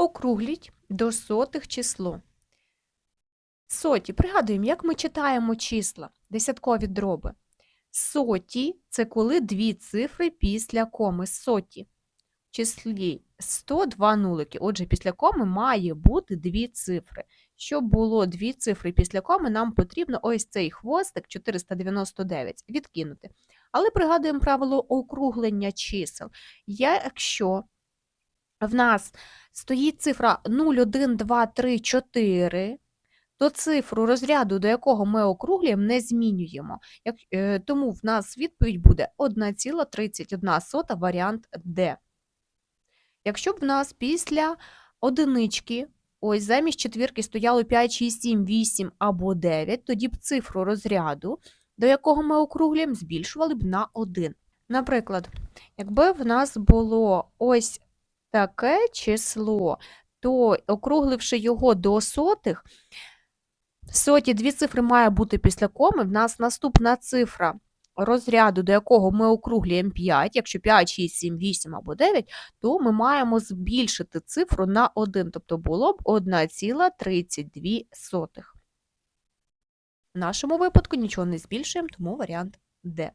Округліть до сотих число. Соті. Пригадуємо, як ми читаємо числа, десяткові дроби. Соті – це коли дві цифри після коми. Соті. В числі 100 два нулики. Отже, після коми має бути дві цифри. Щоб було дві цифри після коми, нам потрібно ось цей хвостик 499 відкинути. Але пригадуємо правило округлення чисел. Якщо в нас стоїть цифра 0, 1, 2, 3, 4, то цифру розряду, до якого ми округлюємо, не змінюємо. Е, тому в нас відповідь буде 1,31 варіант D. Якщо б в нас після одинички, ось замість четвірки стояло 5, 6, 7, 8 або 9, тоді б цифру розряду, до якого ми округлюємо, збільшували б на 1. Наприклад, якби в нас було ось таке число, то округливши його до сотих, соті дві цифри має бути після коми, в нас наступна цифра розряду, до якого ми округлюємо 5, якщо 5, 6, 7, 8 або 9, то ми маємо збільшити цифру на 1, тобто було б 1,32. В нашому випадку нічого не збільшуємо, тому варіант Д.